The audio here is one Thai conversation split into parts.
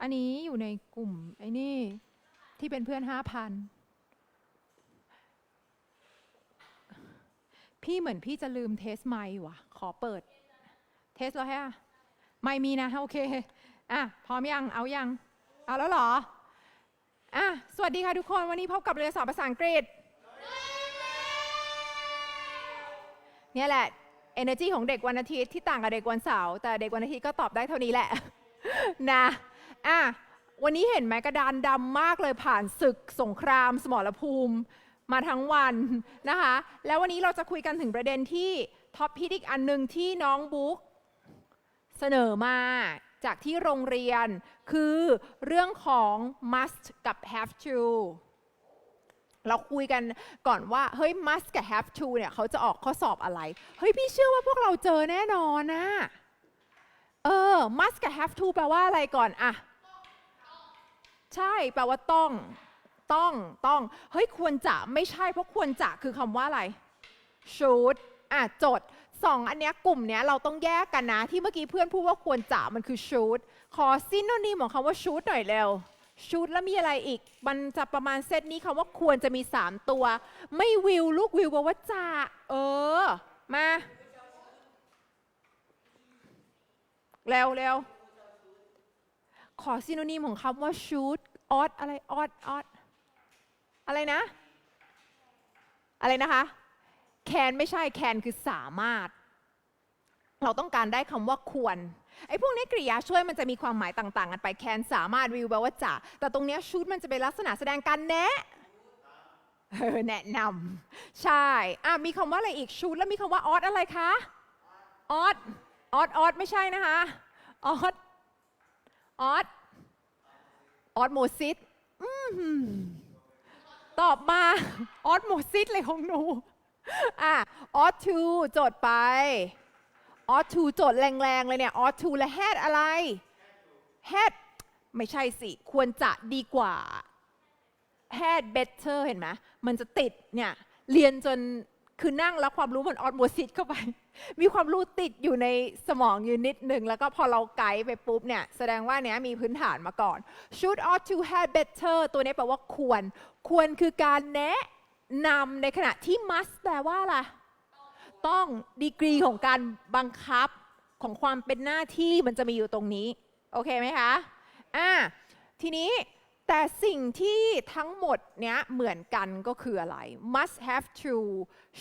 อันนี้อยู่ในกลุ่มไอ้นี่ที่เป็นเพื่อนห้าพันพี่เหมือนพี่จะลืมเทสไมค์ว่ะ ขอเปิด เทสแล้วฮะไม่มีนะโอเคอะพร้อมยังเอายัง เอาแล้วหรออะสวัสดีค่ะทุกคนวันนี้พบกับเรียนสอนภาษาอังกฤษ เนี่ยแหละ energy ของเด็กวันอาทิตย์ที่ต่างกับเด็กวันเสาร์แต่เด็กวันอาทิตย์ก็ตอบได้เท่านี้แหละ นะ อะวันนี้เห็นไหมกระดานดำมากเลยผ่านศึกสงคราม สมรภูมิ มาทั้งวันนะคะ แล้ววันนี้เราจะคุยกันถึงประเด็นที่ท็อปพิกอีกอันหนึ่งที่น้องบุ๊กเสนอมาจากที่โรงเรียน คือเรื่องของ must กับ have to เราคุยกันก่อนว่า เฮ้ย must กับ have to เนี่ยเขาจะออกข้อสอบอะไร เฮ้ย พี่เชื่อว่าพวกเราเจอแน่นอนนะเออ must กับ have to แปลว่าอะไรก่อนอะ ใช่แปลว่าต้องต้องต้อง เฮ้ยควรจะไม่ใช่เพราะควรจะคือคำว่าอะไร should อะจดสองอันเนี้ยกลุ่มเนี้ยเราต้องแยกกันนะ ที่เมื่อกี้เพื่อนพูดว่าควรจะมันคือ should ขอซินโนนิมของคำว่า should หน่อยเร็ว should แล้วมีอะไรอีก มันจะประมาณเซตนี้คำว่าควรจะมี 3 ตัว ไม่วิวลูกวิวแปลว่าจะเออ มา เร็วเร็ว ขอซิโนนิมของคำว่า shoot ought อะไร ought ought อะไรนะ อะไรนะคะ can ไม่ใช่ can คือสามารถ เราต้องการได้คำว่าควรไอ้พวกนี้กริยาช่วยมันจะมีความหมายต่างๆกันไป can สามารถ will แปลว่าจะแต่ตรงเนี้ย shoot มันจะเป็นลักษณะแสดงการแนะเออแนะนำใช่อะมีคำว่าอะไรอีก shoot แล้วมีคำว่า ought อะไรคะ ought ought ought ไม่ใช่นะคะ ought ought ออสออสโมซิสตอบมาออสโมซิสเลยของหนูอะออสทูโจทย์ไปออสทูโจทย์แรงๆเลยเนี่ยออสทูและแฮดอะไรแฮดไม่ใช่สิ ควรจะดีกว่า had better เห็นไหมมันจะติดเนี่ย เรียนจน คือนั่งแล้วความรู้มันออสโมซิสเข้าไป มีความรู้ติดอยู่ในสมองอยู่นิดหนึ่งแล้วก็พอเราไกด์ไปปุ๊บเนี่ย แสดงว่าเนี้ยมีพื้นฐานมาก่อน should ought to have better ตัวนี้แปลว่าควร ควรคือการแนะนำในขณะที่ must แปลว่าอะไรต้องดีกรีของการบังคับของความเป็นหน้าที่มันจะมีอยู่ตรงนี้ โอเคไหมคะ อ่า ทีนี้ แต่สิ่งที่ทั้งหมดเนี้ยเหมือนกันก็คืออะไร must have to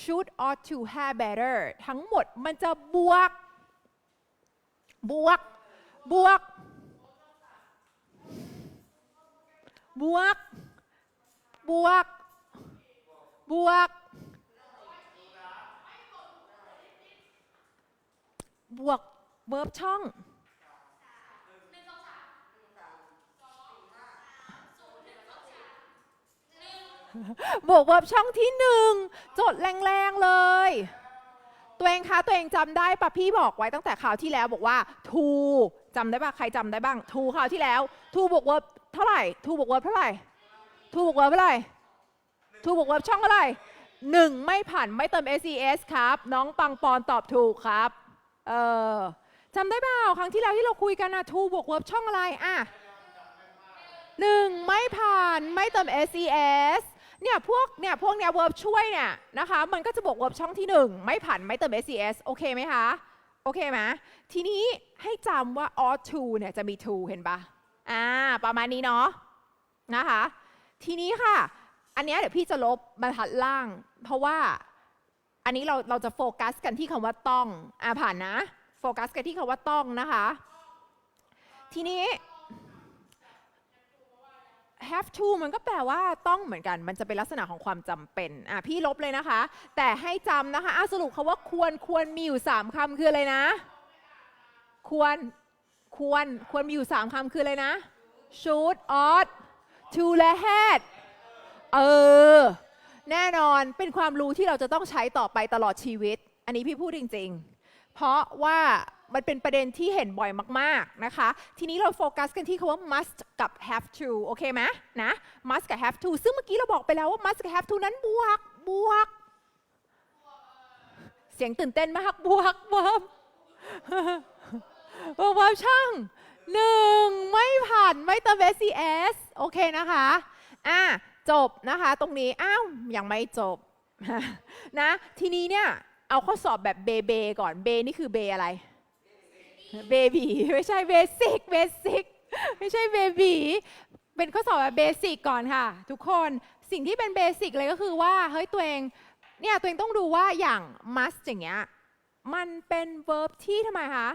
should ought to have better ทั้งหมดมันจะบวก บวก บวก บวก บวก บวก บวกเวิร์บช่อง บวกเวิร์บช่องที่หนึ่งจดแรงๆเลย ตัวเองคะตัวเองจำได้ปะพี่บอกไว้ตั้งแต่ข่าวที่แล้วบอกว่า to จำได้ปะใครจำได้บ้าง to ข่าวที่แล้ว to บวกเวิร์บเท่าไหร่ to บวกเวิร์บเท่าไหร่ to บวกเวิร์บเท่าไหร่ to บวกเวิร์บช่องเท่าไหร่หนึ่งไม่ผ่านไม่เติม ses ครับ น้องปังปอนตอบถูกครับเออจำได้เปล่าครั้งที่แล้วที่เราคุยกันนะ to บวกเวิร์บช่องอะไรอะหนึ่งไม่ผ่านไม่เติม ses เนี่ยพวกเนี่ยพวกเนี้ย verb ช่วยเนี่ยนะคะมันก็จะบวก verb ช่องที่ 1 ไม่ผ่านไม่เติม ses โอเคไหมคะโอเคไหมทีนี้ให้จำว่า ought to เนี่ยจะมี to เห็นปะอ่าประมาณนี้เนาะนะคะทีนี้ค่ะ อันเนี้ยเดี๋ยวพี่จะลบบรรทัดล่าง เพราะว่าอันนี้เราเราจะโฟกัสกันที่คำว่าต้องอ่าผ่านนะโฟกัสกันที่คำว่าต้องนะคะ ทีนี้ have to มันก็แปลว่าต้องเหมือนกัน มันจะเป็นลักษณะของความจำเป็นอะพี่ลบเลยนะคะ แต่ให้จำนะคะอะสรุปคาว่าควรควรมีอยู่3คำคืออะไรนะ ควรควรควรมีอยู่3คำคืออะไรนะ should ought to และ had เออ แน่นอนเป็นความรู้ที่เราจะต้องใช้ต่อไปตลอดชีวิต อันนี้พี่พูดจริง ๆ เพราะว่า มันเป็นประเด็นที่เห็นบ่อยมากๆนะคะ ทีนี้เราโฟกัสกันที่คาว่า must กับ have to โอเคไหมนะ must กับ have to ซึ่งเมื่อกี้เราบอกไปแล้วว่า must กับ have to นั้นบวกบวก เสียงตื่นเต้นมากบวกบวกบวกบวกช่างหนึ่งไม่ผ่อนไม่เติม SCS โอเคนะคะอะจบนะคะตรงนี้ อ้าวยังไม่จบนะทีนี้เนี่ยเอาข้อสอบแบบเบเบก่อนเบนี่คือเบอะไร เบบีไม่ใช่เบสิกเบสิกไม่ใช่เบบีเป็นข้อสอบแบบเบสิกก่อนค่ะ ทุกคนสิ่งที่เป็นเบสิกเลยก็คือว่าเฮ้ยตัวเองเนี่ยตัวเองต้องดูว่าอย่าง must อย่างเงี้ยมันเป็น verb ที่ทำไมคะ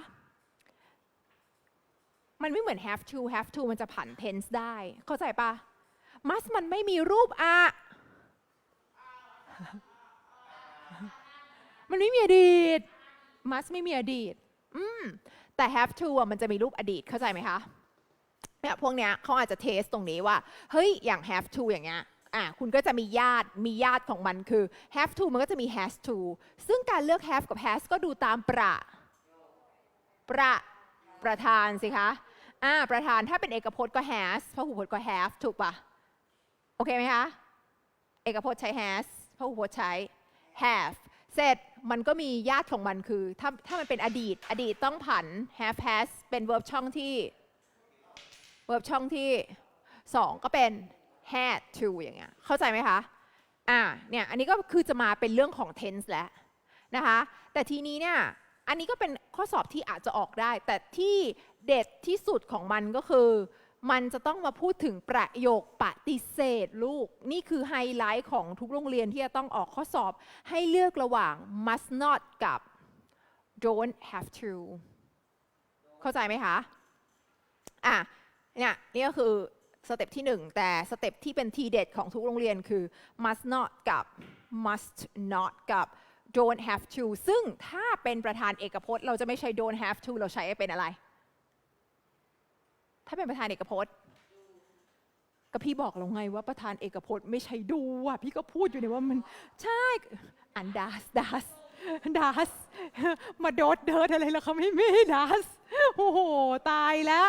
มันไม่เหมือน have to have to มันจะผัน tense ได้ เข้าใจปะ must มันไม่มีรูปอะมันไม่มีอดีต must ไม่มีอดีต อืม แต่ have to อะมันจะมีรูปอดีตเข้าใจไหมคะเนี่ยพวกเนี้ยเขาอาจจะเทสตรงนี้ว่า เฮ้ย อย่าง have to อย่างเงี้ยอะคุณก็จะมีญาติมีญาติของมันคือ have to มันก็จะมี has to ซึ่งการเลือก have กับ has ก็ดูตามประ ประประธานสิคะอ่าประธานถ้าเป็นเอกพจน์ก็ has พหูพจน์ก็ have ถูกปะโอเคไหมคะ เอกพจน์ใช้ has พหูพจน์ใช้ have เสร็จมันก็มีญาติของมันคือ ถ้าถ้ามันเป็นอดีต อดีตต้องผัน have has เป็น verb ช่องที่ verb ช่องที่ 2 ก็เป็น had to อย่างเงี้ยเข้าใจไหมคะอ่าเนี่ยอันนี้ก็คือจะมาเป็นเรื่องของ tense แล้วนะคะ แต่ทีนี้เนี่ยอันนี้ก็เป็นข้อสอบที่อาจจะออกได้ แต่ที่เด็ดที่สุดของมันก็คือ มันจะต้องมาพูดถึงประโยคปฏิเสธลูก นี่คือไฮไลท์ของทุกโรงเรียนที่จะต้องออกข้อสอบให้เลือกระหว่าง must not กับ don't have to เข้าใจไหมคะ อะ เนี่ยนี่ก็คือสเต็ปที่หนึ่งแต่สเต็ปที่เป็นทีเด็ดของทุกโรงเรียนคือ must not กับ must not กับ don't have to ซึ่งถ้าเป็นประธานเอกพจน์ เราจะไม่ใช้ don't have to เราใช้เป็นอะไร ถ้าเป็นประธานเอกพจน์ก็พี่บอกแล้วไงว่าประธานเอกพจน์ไม่ใช่ดูอะพี่ก็พูดอยู่เนี่ยว่ามันใช่อันดัสดัสดัสมาโดดเดิดอะไรแล้วเขาไม่มีดัสโอ้โหตายแล้ว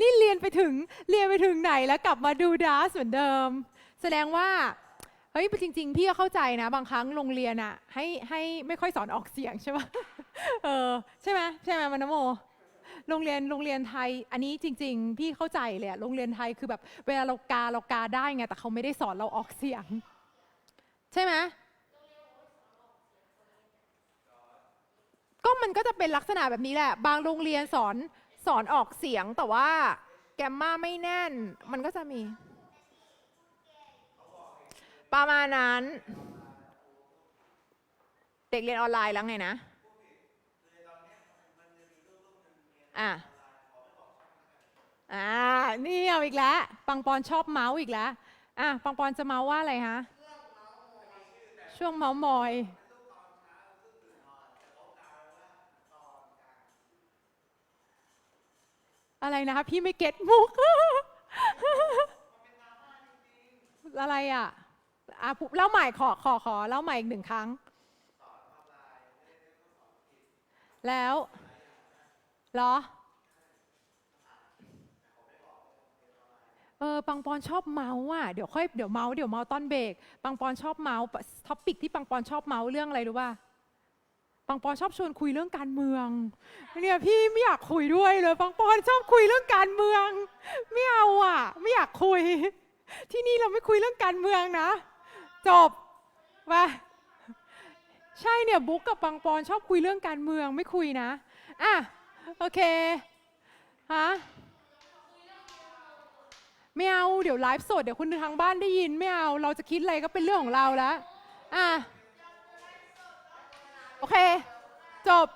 นี่เรียนไปถึงเรียนไปถึงไหนแล้วกลับมาดูดัสเหมือนเดิม แสดงว่าเฮ้ยจริง ๆ พี่ก็เข้าใจนะ บางครั้งโรงเรียนอะให้ให้ไม่ค่อยสอนออกเสียงใช่ไหมเออใช่ไหมใช่ไหมมันโม โรงเรียนโรงเรียนไทย อันนี้จริง ๆ พี่เข้าใจเลยอะโรงเรียนไทยคือแบบเวลาเรากาเรากาได้ไงแต่เขาไม่ได้สอนเราออกเสียง ใช่ไหมก็มันก็จะเป็นลักษณะแบบนี้แหละ บางโรงเรียนสอนสอนออกเสียงแต่ว่าแกมมาไม่แน่น มันก็จะมี ประมาณนั้น เด็กเรียนออนไลน์แล้วไงนะ อะอ่านี่เอาอีกแล้วปังปอนชอบเมาส์อีกแล้วอะปังปอนจะเมาส์ว่าอะไรฮะช่วงเมาส์มอยอะไรนะคะพี่ไม่เก็ตมุก อะไรอะอะเล่าใหม่ขอขอขอเล่าใหม่อีกหนึ่งครั้ง แล้ว เหรอ เออปังปอนชอบเมาส์อะเดี๋ยวค่อยเดี๋ยวเมาส์เดี๋ยวเมาส์ตอนเบรกปังปอนชอบเมาส์ท็อปิกที่ปังปอนชอบเมาส์เรื่องอะไรรู้ป่ะปังปอนชอบชวนคุยเรื่องการเมืองเนี่ยพี่ไม่อยากคุยด้วยเลยปังปอนชอบคุยเรื่องการเมือง ไม่เอาอะ ไม่อยากคุย ที่นี่เราไม่คุยเรื่องการเมืองนะ จบว่าใช่เนี่ยบุ๊กกับปังปอนชอบคุยเรื่องการเมืองไม่คุยนะอะ โอเค ฮะ ไม่เอา เดี๋ยวไลฟ์สด เดี๋ยวคนทางบ้านได้ยิน ไม่เอา เราจะคิดอะไรก็เป็นเรื่องของเราแล้ว อะ โอเค จบ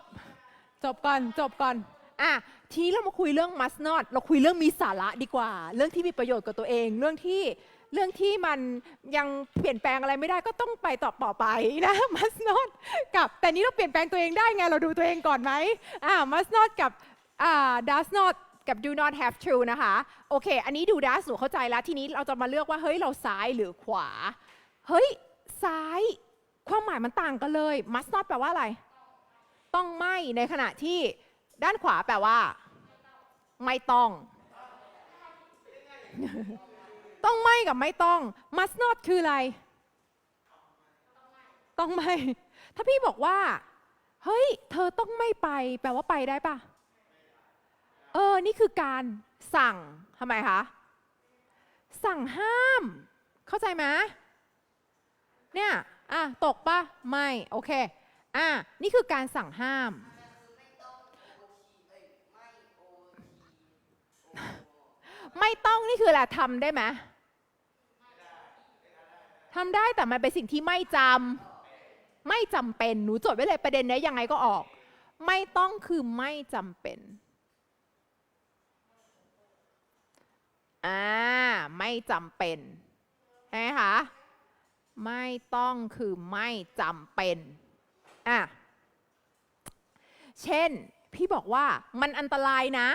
จบก่อน จบก่อน อะ ทีนี้เรามาคุยเรื่อง must not เราคุยเรื่องมีสาระดีกว่า เรื่องที่มีประโยชน์กับตัวเอง เรื่องที่ เรื่องที่มันยังเปลี่ยนแปลงอะไรไม่ได้ก็ต้องไปต่อต่อไปนะ must not กับแต่นี้เราเปลี่ยนแปลงตัวเองได้ไงเราดูตัวเองก่อนไหมอ่า must not กับอ่า does not กับ do not have to นะคะ โอเค อันนี้ดู does หนูเข้าใจแล้ว ทีนี้เราจะมาเลือกว่า เฮ้ย เราซ้ายหรือขวา เฮ้ย ซ้าย ความหมายมันต่างกันเลย must not แปลว่าอะไร ต้องไม่ ในขณะที่ด้านขวาแปลว่า ไม่ต้อง ต้องไม่กับไม่ต้อง must not คืออะไร ต้องไม่ ถ้าพี่บอกว่า เฮ้ย เธอต้องไม่ไป แปลว่าไปได้ปะเออ นี่คือการสั่งทำไมคะ สั่งห้าม เข้าใจไหมเนี่ยอะตกปะไม่ โอเค อะ นี่คือการสั่งห้าม ไม่ต้องนี่คืออะไรทำได้ไหม ทำได้แต่มันเป็นสิ่งที่ไม่จำไม่จำเป็นหนูจดไว้เลยประเด็นนี้ยังไงก็ออก ไม่ต้องคือไม่จำเป็นอ่าไม่จำเป็นใช่ไหมคะไม่ต้องคือไม่จำเป็นอะเช่น พี่บอกว่ามันอันตรายนะ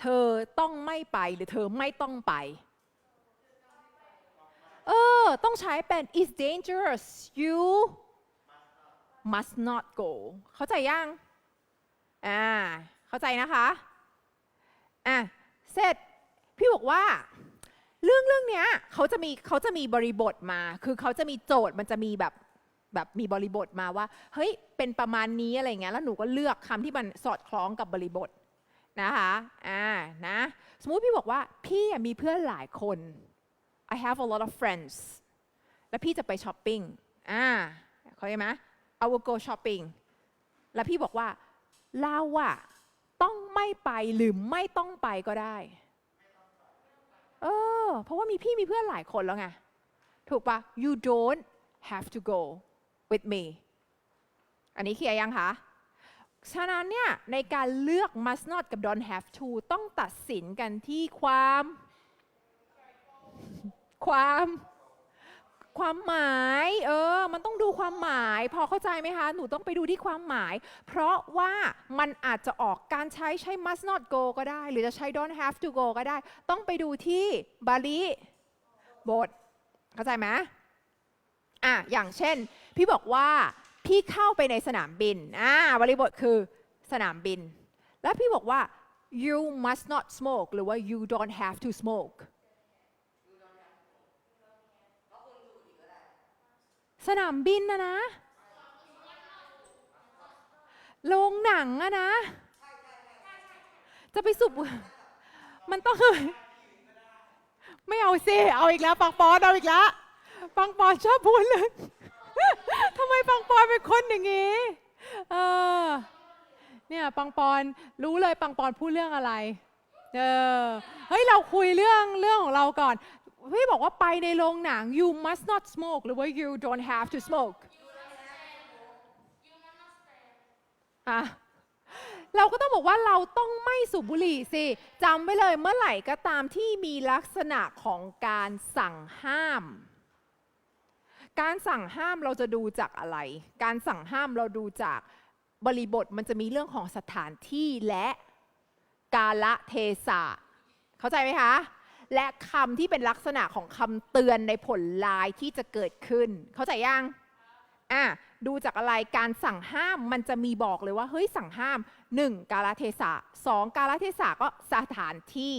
เธอต้องไม่ไปหรือเธอไม่ต้องไป เออ ต้องใช้เป็น is dangerous you must not go เข้าใจยัง อ่า เข้าใจนะคะ อะ เสร็จ พี่บอกว่า เรื่องเรื่องเนี้ยเขาจะมีเขาจะมีบริบทมา คือเขาจะมีโจทย์มันจะมีแบบแบบมีบริบทมาว่า เฮ้ย เป็นประมาณนี้อะไรเงี้ย แล้วหนูก็เลือกคำที่มันสอดคล้องกับบริบทนะคะ อ่า นะ สมมุติพี่บอกว่า พี่มีเพื่อนหลายคน I have a lot of friends แล้วพี่จะไปช้อปปิ้งอ่าเข้าใจไหม I will go shopping แล้วพี่บอกว่าเราอะต้องไม่ไปหรือไม่ต้องไปก็ได้ เออ เพราะว่ามีพี่มีเพื่อนหลายคนแล้วไง ถูกปะ you don't have to go with me อันนี้เคลียร์ยังคะ ฉะนั้นเนี่ย ในการเลือก must not กับ don't have to ต้องตัดสินกันที่ความ ความความหมายเออ มันต้องดูความหมาย พอเข้าใจไหมคะ หนูต้องไปดูที่ความหมาย เพราะว่ามันอาจจะออกการใช้ใช้ must not go ก็ได้ หรือจะใช้ don't have to go ก็ได้ ต้องไปดูที่บาลีบท เข้าใจไหมอะ อย่างเช่น พี่บอกว่าพี่เข้าไปในสนามบินอ่าบริบทคือสนามบิน แล้วพี่บอกว่า you must not smoke หรือว่า you don't have to smoke สนามบินนะนะโรงหนังอะนะ จะไปสูบมันต้องไม่เอาสิเอาอีกแล้ว ปังปอนเอาอีกแล้ว ปังปอนชอบพูดเลยทำไมปังปอนเป็นคนอย่างนี้เออเนี่ยปังปอนรู้เลยปังปอนพูดเรื่องอะไร เออเฮ้ยเราคุยเรื่องเรื่องของเราก่อน พี่บอกว่าไปในโรงหนัง you must not smoke หรือว่า you don't have to smoke อะเราก็ต้องบอกว่าเราต้องไม่สูบบุหรี่สิจำไว้เลยเมื่อไหร่ก็ตามที่มีลักษณะของการสั่งห้าม การสั่งห้ามเราจะดูจากอะไร การสั่งห้ามเราดูจากบริบทมันจะมีเรื่องของสถานที่และกาละเทศะ เข้าใจไหมคะ และคำที่เป็นลักษณะของคำเตือนในผลลายที่จะเกิดขึ้น เข้าใจยังอะดูจากอะไรการสั่งห้ามมันจะมีบอกเลยว่าเฮ้ยสั่งห้าม 1. กาลเทศะ 2. กาลเทศะก็สถานที่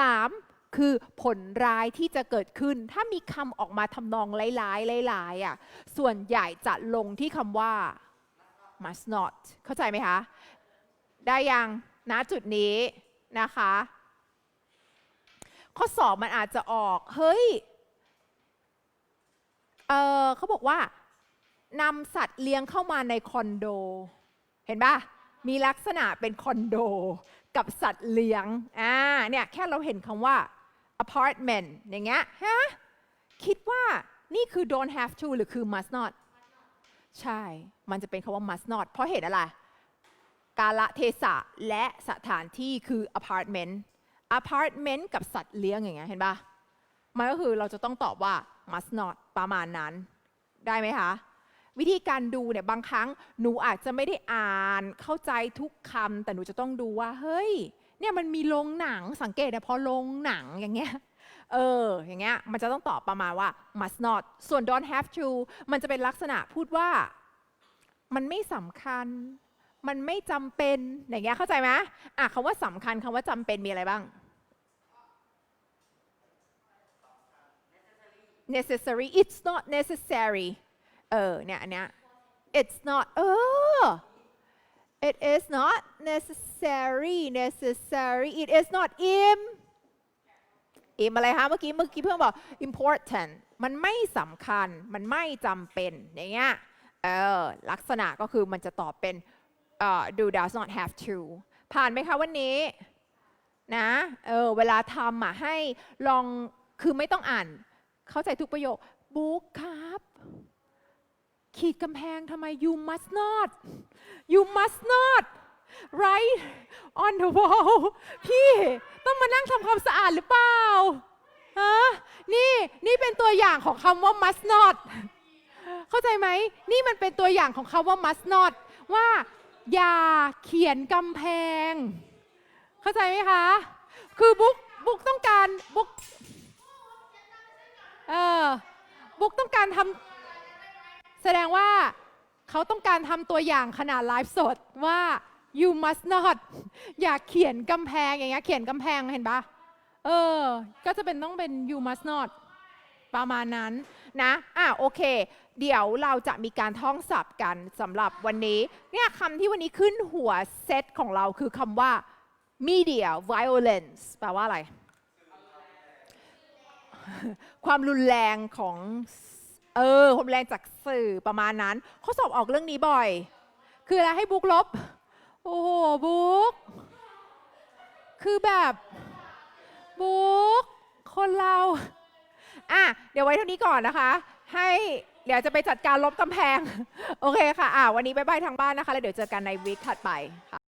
3. คือผลร้ายที่จะเกิดขึ้น ถ้ามีคำออกมาทำนองร้ายๆร้ายๆอะส่วนใหญ่จะลงที่คำว่า must not เข้าใจไหมคะ ได้ยังณจุดนี้นะคะ ข้อสอบมันอาจจะออก เฮ้ย เออเขาบอกว่านำสัตว์เลี้ยงเข้ามาในคอนโด เห็นปะมีลักษณะเป็นคอนโด กับสัตว์เลี้ยง อ่า เนี่ยแค่เราเห็นคำว่า apartment อย่างเงี้ย ฮะ คิดว่านี่คือ don't have to หรือคือ must not ใช่ มันจะเป็นคำว่า must not เพราะเหตุอะไร กาละเทศะและสถานที่คือ apartment apartment กับสัตว์เลี้ยงอย่างเงี้ยเห็นปะมันก็คือเราจะต้องตอบว่า must not ประมาณนั้น ได้ไหมคะวิธีการดูเนี่ยบางครั้งหนูอาจจะไม่ได้อ่านเข้าใจทุกคำแต่หนูจะต้องดูว่า เฮ้ย เนี่ยมันมีโรงหนังสังเกตนะพอโรงหนังอย่างเงี้ยเอออย่างเงี้ยมันจะต้องตอบประมาณว่า must not ส่วน don't have to มันจะเป็นลักษณะพูดว่า มันไม่สำคัญ มันไม่จำเป็นอย่างเงี้ยเข้าใจไหมอะคำว่าสำคัญคำว่าจำเป็นมีอะไรบ้าง necessary it's not necessary เออเนี่ยอันเนี้ย it's not เออ it is not necessary necessary it is not im im อะไรคะเมื่อกี้เมื่อกี้เพื่อนบอก important มันไม่สำคัญมันไม่จำเป็นอย่างเงี้ยเออลักษณะก็คือมันจะตอบเป็น do does not have to ผ่านไหมคะวันนี้นะเออเวลาทำอะให้ลองคือไม่ต้องอ่าน เข้าใจทุกประโยคบุ๊กครับ ขีดกำแพงทำไม you must not you must not write on the wall พี่ต้องมานั่งทำความสะอาดหรือเปล่าฮะนี่ นี่เป็นตัวอย่างของคำว่า must not เข้าใจไหม นี่มันเป็นตัวอย่างของคำว่า must not ว่าอย่าเขียนกำแพง เข้าใจไหมคะ คือบุ๊กบุ๊กต้องการบุ๊ก เออบุ๊กต้องการทำแสดงว่าเขาต้องการทำตัวอย่างขนาดไลฟ์สดว่า you must not อย่าเขียนกำแพงอย่างเงี้ยเขียนกำแพงเห็นปะเออ ก็จะเป็นต้องเป็น you must not ประมาณนั้นนะอะโอเค เดี๋ยวเราจะมีการท่องศัพท์กันสำหรับวันนี้ เนี่ยคำที่วันนี้ขึ้นหัวเซตของเราคือคำว่า media violence แปลว่าอะไร ความรุนแรงของเออความแรงจากสื่อประมาณนั้นข้อสอบออกเรื่องนี้บ่อย คืออะไรให้บุ๊กลบ โอ้โหบุ๊กคือแบบบุ๊กคนเราอะเดี๋ยวไว้เท่านี้ก่อนนะคะ ให้เดี๋ยวจะไปจัดการลบกำแพง โอเคค่ะอะวันนี้บายบายทางบ้านนะคะ แล้วเดี๋ยวเจอกันในวีคถัดไปค่ะ